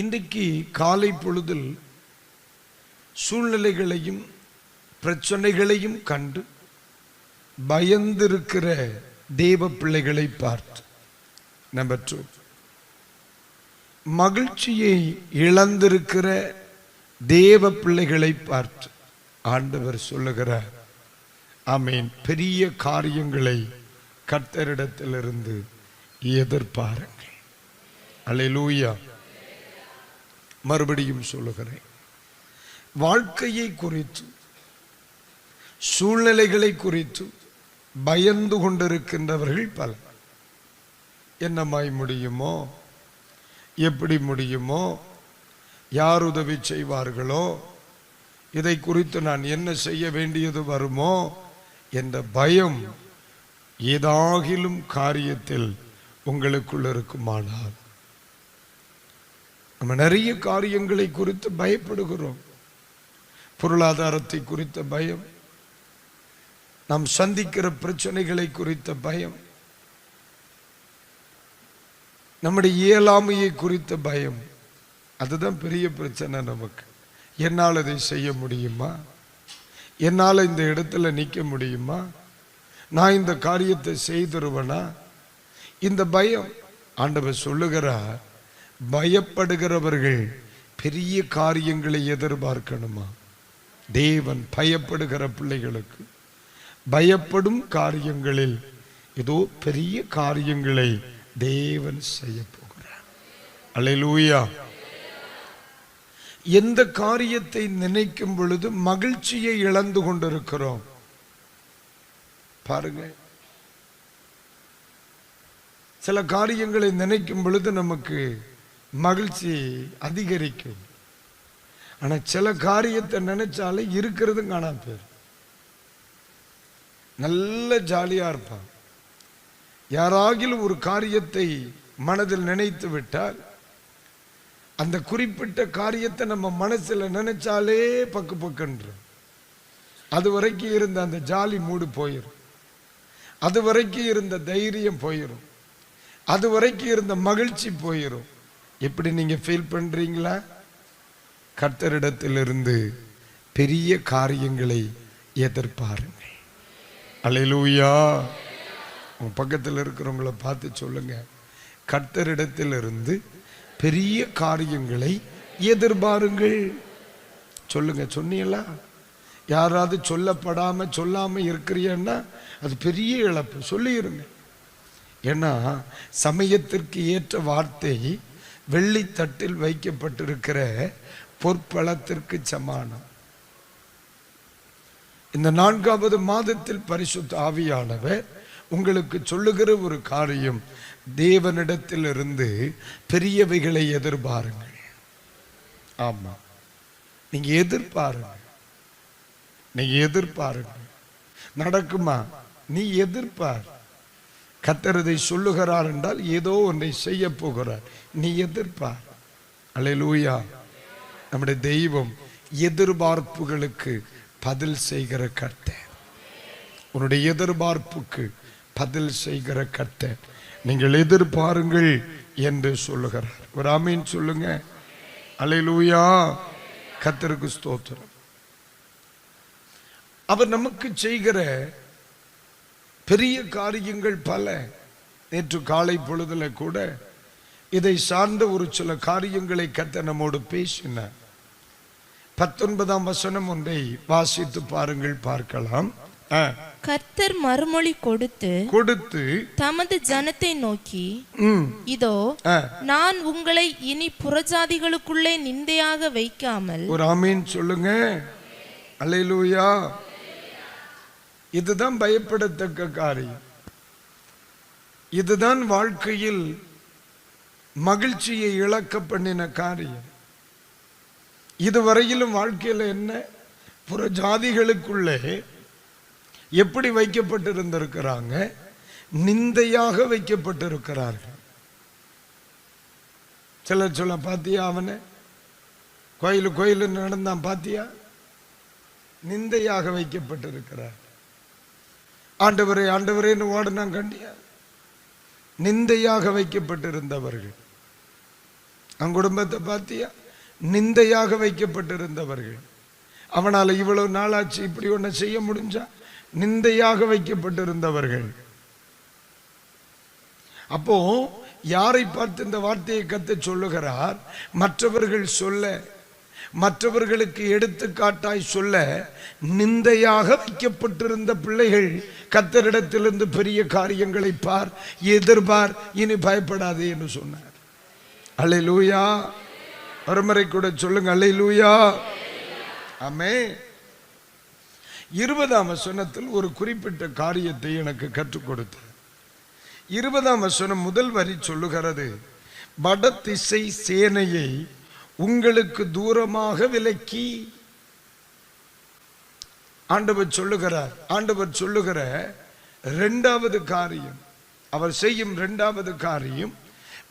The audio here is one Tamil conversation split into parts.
இன்றைக்கு காலை பொழுதில் சூழ்நிலைகளையும் பிரச்சனைகளையும் கண்டு பயந்திருக்கிற தேவ பிள்ளைகளை பார்த்து. நம்பர் டூ மகிழ்ச்சியை இழந்திருக்கிற தேவ பிள்ளைகளை பார்த்து ஆண்டவர் சொல்லுகிறார் ஆமீன். பெரிய காரியங்களை கர்த்தரிடத்திலிருந்து எதிர்பாருங்கள். லூயா மறுபடியும் சொல்லுகிறேன். வாழ்க்கையை குறித்து சூழ்நிலைகளை குறித்து பயந்து கொண்டிருக்கின்றவர்கள் பலர் என்னமாய் முடியுமோ எப்படி முடியுமோ யார் உதவி செய்வார்களோ இதை குறித்து நான் என்ன செய்ய வேண்டியது வருமோ என்ற பயம் ஏதாகிலும் காரியத்தில் உங்களுக்குள் இருக்குமானால் நம்ம நிறைய காரியங்களை குறித்து பயப்படுகிறோம். பொருளாதாரத்தை குறித்த பயம். நாம் சந்திக்கிற பிரச்சனைகளை குறித்த பயம். நம்முடைய இயலாமையை குறித்த பயம். அதுதான் பெரிய பிரச்சனை நமக்கு. என்னால் அதை செய்ய முடியுமா? என்னால் இந்த இடத்துல நிற்க முடியுமா? நான் இந்த காரியத்தை செய்திருவனா? இந்த பயம். ஆண்டவர் சொல்லுகிறார் பயப்படுகிறவர்கள் பெரிய காரியங்களை எதிர்பார்க்கணுமா? தேவன் பயப்படுகிற பிள்ளைகளுக்கு பயப்படும் காரியங்களில் ஏதோ பெரிய காரியங்களை தேவன் செய்ய போகிறார். அல்லேலூயா எந்த காரியத்தை நினைக்கும் பொழுது மகிழ்ச்சியை இழந்து கொண்டிருக்கிறோம்? பாருங்க. சில காரியங்களை நினைக்கும் பொழுது நமக்கு மகிழ்ச்சி அதிகரிக்கும். ஆனால் சில காரியத்தை நினைச்சாலே இருக்கிறதும் காணாம பேர் நல்ல ஜாலியாக இருப்பான். யாராகிலும் ஒரு காரியத்தை மனதில் நினைத்து விட்டால் அந்த குறிப்பிட்ட காரியத்தை நம்ம மனசில் நினைச்சாலே பக்கு பக்குன்றோம். அது வரைக்கும் இருந்த அந்த ஜாலி மூடு போயிடும் அது வரைக்கும் இருந்த தைரியம் போயிடும் அது வரைக்கும் இருந்த மகிழ்ச்சி போயிடும் எப்படி நீங்க ஃபீல் பண்றீங்களா? கர்த்தரிடத்திலிருந்து பெரிய காரியங்களை எதிர்பாருங்க அலையிலூயா உன் பக்கத்தில் இருக்கிறவங்கள பார்த்து சொல்லுங்க. கர்த்தரிடத்திலிருந்து பெரிய காரியங்களை எதிர்பாருங்கள். சொல்லுங்க சொன்னீங்களா? யாராவது சொல்லப்படாம சொல்லாம இருக்கிறீன்னா அது பெரிய இழப்பு. சொல்லிடுங்க ஏன்னா சமயத்திற்கு ஏற்ற வார்த்தை வெள்ளித்தட்டில் வைக்கப்பட்டிருக்கிற பொற்பழத்திற்கு சமானம். இந்த நான்காவது மாதத்தில் பரிசுத்த ஆவியானவர் உங்களுக்கு சொல்லுகிற ஒரு காரியம் தேவனிடத்திலிருந்து பெரியவைகளை எதிர்பாருங்கள். ஆமா. நீங்க எதிர்பாருங்க நீங்க எதிர்பாருங்க நடக்குமா? நீ எதிர்பார். கத்தரதை சொல்லுகிறார் என்றால் ஏதோ ஒன்றை செய்ய போகிறார். நீ எதிர்பார் அல்லேலூயா. நம்முடைய தெய்வம் எதிர்பார்ப்புகளுக்கு பதில் செய்கிற கர்த்தர். உன்னுடைய எதிர்பார்ப்புக்கு பதில் செய்கிற கர்த்தர். நீங்கள் எதிர்பாருங்கள் என்று சொல்லுகிறார். ஒரு அமீன் சொல்லுங்க. அல்லேலூயா. கத்தருக்கு ஸ்தோத்திரம். அவர் நமக்கு செய்கிற பெரிய காரியங்கள் பல. நேற்று காலை பொழுதுல கூட இதை சார்ந்த ஒரு சில காரியங்களை கத்த நம்மோடு பேசினார். பத்தொன்பதாம் வசனம் ஒன்றை வாசித்து பாருங்கள் பார்க்கலாம். கர்த்தர் மறுமொழி கொடுத்து கொடுத்து தமது ஜனத்தை நோக்கி இதோ நான் உங்களை இனி புறஜாதிகளுக்குள்ளே நிந்தையாக வைக்காமல் ஒரு ஆமீன் சொல்லுங்க. அல்லேலூயா. இதுதான் பயப்படத்தக்க காரியம். இதுதான் வாழ்க்கையில் மகிழ்ச்சியை இழக்க பண்ணின காரியம். இதுவரையிலும் வாழ்க்கையில் என்ன? புற ஜாதிகளுக்குள்ளே எப்படி வைக்கப்பட்டிருந்திருக்கிறாங்க? நிந்தையாக வைக்கப்பட்டிருக்கிறார்கள். சிலர் சொல்ல பாத்தியா அவனை? கோயில் கோயில் நடந்தான் பாத்தியா? நிந்தையாக வைக்கப்பட்டிருக்கிறார். ஆண்டவரே ஆண்டவரேன்னு ஓடினான் கண்டியா? நிந்தையாக வைக்கப்பட்டிருந்தவர்கள். அவன் குடும்பத்தை பார்த்தியா? நிந்தையாக வைக்கப்பட்டிருந்தவர்கள். அவனால் இவ்வளவு நாளாச்சு இப்படி ஒன்று செய்ய முடிஞ்சா? நிந்தையாக வைக்கப்பட்டிருந்தவர்கள். அப்போ யாரை பார்த்து இந்த வார்த்தையை கத்து சொல்லுகிறார்? மற்றவர்கள் சொல்ல மற்றவர்களுக்கு எடுத்துக்காட்டாய் சொல்ல நிந்தையாக வைக்கப்பட்டிருந்த பிள்ளைகள் கத்தரிடத்திலிருந்து பெரிய காரியங்களை பார் எதிர்பார் இனி பயப்படாதே என்று சொன்னார். அலை லூயா ஒருமுறை கூட சொல்லுங்க அலை லூயா ஆமே இருபதாம் வசனத்தில் ஒரு குறிப்பிட்ட காரியத்தை எனக்கு கற்றுக் கொடுத்தார் இருபதாம் வசனம் முதல் வரி சொல்லுகிறது வடதிசை சேனையை உங்களுக்கு தூரமாக விலக்கி. ஆண்டவர் சொல்லுகிறார் ஆண்டவர் சொல்லுகிற ரெண்டாவது காரியம் அவர் செய்யும் இரண்டாவது காரியம்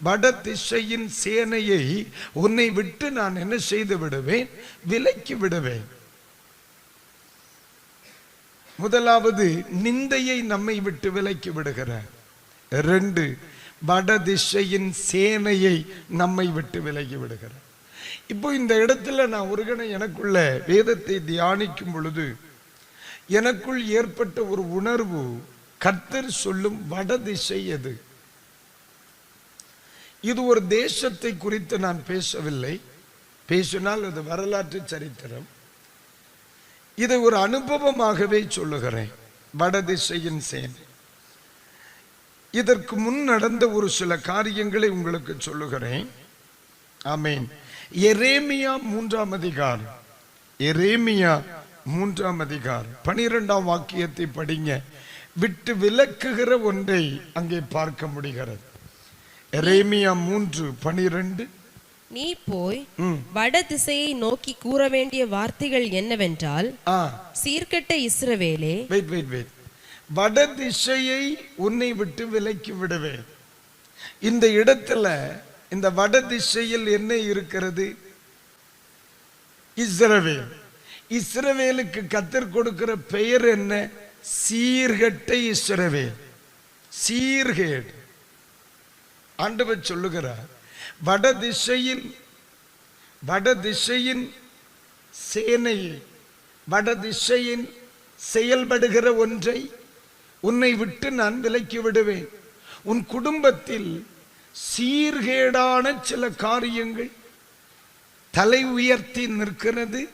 வடதிசையின் சேனையை உன்னை விட்டு நான் என்ன செய்து விடுவேன்? விலக்கி விடுவேன். முதலாவது நிந்தையை நம்மை விட்டு விலக்கி விடுகிறார் ரெண்டு வடதிசையின் சேனையை நம்மை விட்டு விலகி விடுகிறார் இப்போ இந்த இடத்துல நான் ஒரு கணம் எனக்குள்ள வேதத்தை தியானிக்கும் பொழுது எனக்குள் ஏற்பட்ட ஒரு உணர்வு கர்த்தர் சொல்லும் வடதிசை எது? இது ஒரு தேசத்தை குறித்து நான் பேசவில்லை. பேசினால் அது வரலாற்று சரித்திரம். இதை ஒரு அனுபவமாகவே சொல்லுகிறேன். வடதிசையின் சேன். இதற்கு முன் நடந்த ஒரு சில காரியங்களை உங்களுக்கு சொல்லுகிறேன். ஆமேன். எரேமியா மூன்றாம் அதிகாரம். எரேமியா மூன்றாம் அதிகாரம். பனிரெண்டாம் வாக்கியத்தை படிங்க. விட்டு விலக்குகிற ஒன்றை அங்கே பார்க்க முடிகிறது. எரேமியா மூன்று பனிரெண்டு. நீ போய் வட திசையை நோக்கி கூற வேண்டிய வார்த்தைகள் என்னவென்றால் சீர்கெட்ட இஸ்ரவேலே வெயிட் வெயிட் வெயிட் வட திசையை உன்னை விட்டு விலக்கி விடுவேன் இந்த இடத்துல இந்த வட திசையில் என்ன இருக்கிறது? இஸ்ரவேல். இஸ்ரவேலுக்கு கத்தர் கொடுக்கிற பெயர் என்ன? சீர்கெட்ட இஸ்ரவேல். சீர்கேடு. ஆண்டவர் சொல்லுகிறார் வட திசையில் வட திசையின் சேனை வட திசையின் செயல்படுகிற ஒன்றை உன்னை விட்டு நான் விலக்கி விடுவேன். உன் குடும்பத்தில் சீர்கேடான சில காரியங்கள் தலை உயர்த்தி நிற்கிறது.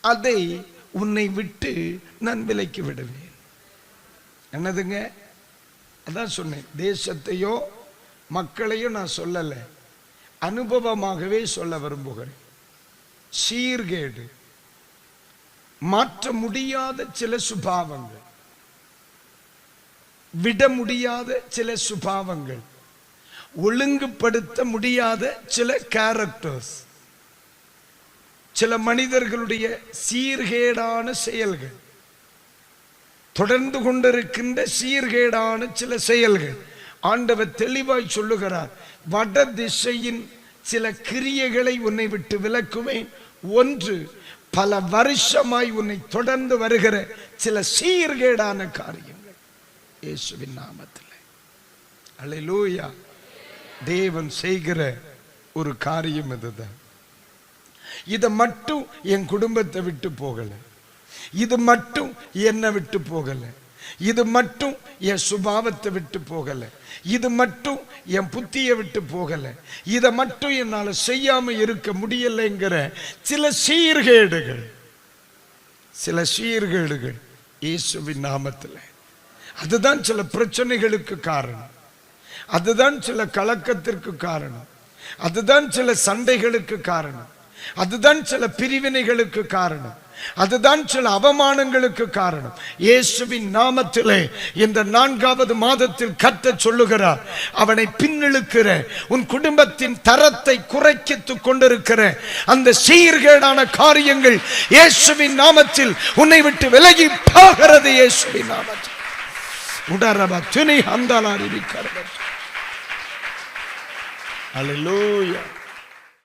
அதை உன்னை விட்டு நான் விலக்கி விடுவேன். என்னதுங்க? அதான் சொன்னேன் தேசத்தையோ மக்களையும் நான் சொல்லலை. அனுபவமாகவே சொல்ல விரும்புகிறேன். சீர்கேடு. மாற்ற முடியாத சில சுபாவங்கள். விட முடியாத சில சுபாவங்கள். ஒழுங்குபடுத்த முடியாத சில கேரக்டர்ஸ் சில மனிதர்களுடைய சீர்கேடான செயல்கள். தொடர்ந்து கொண்டிருக்கின்ற சீர்கேடான சில செயல்கள். ஆண்டவர் தெளிவாய் சொல்லுகிறார் வட திசையின் சில கிரியைகளை உன்னை விட்டு விலக்குவேன். ஒன்று பல வருஷமாய் உன்னை தொடர்ந்து வருகிற சில சீர்கேடான காரியங்கள். இயேசுவின் நாமத்தில். அல்லேலூயா தேவன் செய்கிற ஒரு காரியம் இதுதான். இதை மட்டும் என் குடும்பத்தை விட்டு போகலை. இது மட்டும் என்னை விட்டு போகலை. இது மட்டும் என் சுபாவத்தை விட்டு போகலை. இது மட்டும் என் புத்தியை விட்டு போகலை. இதை மட்டும் என்னால் செய்யாமல் இருக்க முடியலைங்கிற சில சீர்கேடுகள். சில சீர்கேடுகள் இயேசுவின் நாமத்தில். அதுதான் சில பிரச்சனைகளுக்கு காரணம். அதுதான் சில கலக்கத்திற்கு காரணம். அதுதான் சில சண்டைகளுக்கு காரணம். அதுதான் சில பிரிவினைகளுக்கு காரணம். அதுதான் சில அவமானங்களுக்கு காரணம். இயேசுவின் நாமத்திலே இந்த நான்காவது மாதத்தில் கத்த சொல்லுகிறார் அவனை பின்னிழுக்கிற உன் குடும்பத்தின் தரத்தை குறைக்கித்துக் கொண்டிருக்கிற அந்த சீர்கேடான காரியங்கள் இயேசுவின் நாமத்தில் உன்னை விட்டு விலகி போகிறது இயேசுவின் நாமத்தில். உடரபா துணை அறிவிக்கிறது அல்லேலூயா